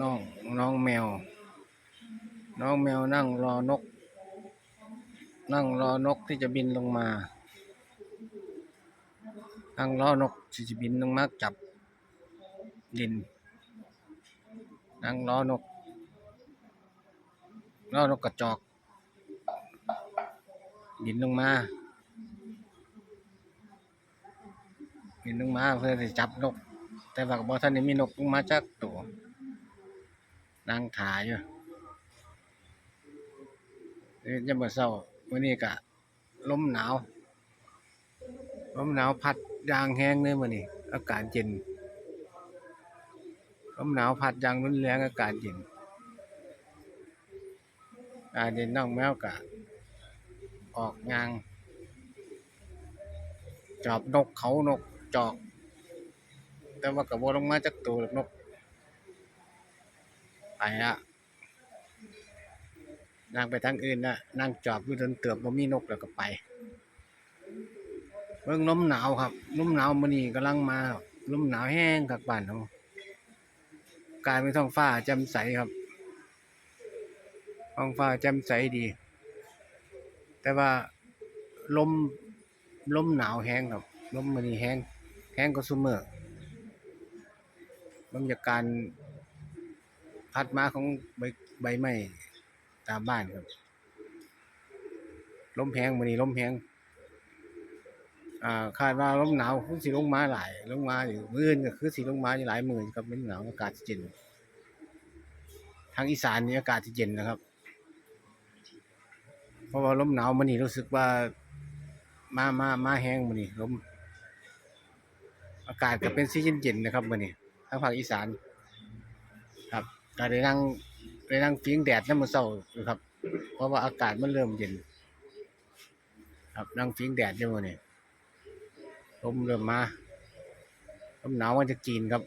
น้องน้องแมว น้องแมวนั่งรอนก นั่งรอนกที่จะบินลงมา นั่งรอนกที่จะบินลงมาจับดิน นั่งรอนกรอนกกระจอก บินลงมาบินลงมาเพื่อจะจับนก แต่ว่าบ่ท่านได้มีนกลงมาจักตัว นั่งถ่ายอยู่เดี๋ยวจะมาเศร้าวันนี้กะลมหนาวลมหนาวพัดยางแห้งเลยมื้อนี้อากาศเย็นลมหนาวพัดยางรุนแรงอากาศเย็นอากาศเย็นน้องแมวกะออกยาง จอบนกเขานกจอก แต่ว่ากับลงมาจากตัวนก ไปละนั่งไปทางอื่นนะนั่งจอบอยู่จนเตือบบ่มีนกแล้วก็ไป เบิ่งลมหนาวครับลมหนาวมื้อนี้กำลังมาลมหนาวแห้งครับบ้านเฮากลายเป็นท้องฟ้าแจ่มใสครับท้องฟ้าแจ่มใสดี แต่ว่าลมลมหนาวแห้งครับลมมื้อนี้แห้งแห้งกว่าซุมื้อร์บรรยากาศ พัดมาของใบใบไม้ตามบ้านครับลมแหงมื้อนี้ลมแหงอ่าคาดว่าลมหนาวคงสิลงมาหลายลงมาอยู่มื่นก็คือสิลงมาอยู่หลายหมื้อครับเป็นหนาวอากาศเย็นทางอีสานนี่อากาศเย็นนะครับ เพราะว่าลมหนาวมื้อนี้รู้สึกว่ามามามาแห้งมื้อนี้ลมอากาศก็เป็นสีเย็นๆนะครับมื้อนี้ทางภาคอีสานครับ ก็ได้นั่งได้นั่งฟิงแดดน้ำมันเศร้าครับ เพราะว่าอากาศมันเริ่มเย็น ครับนั่งฟิงแดดอยู่มื้อนี่ยลมเริ่มมาลมหนาวมันจะกจีนครับ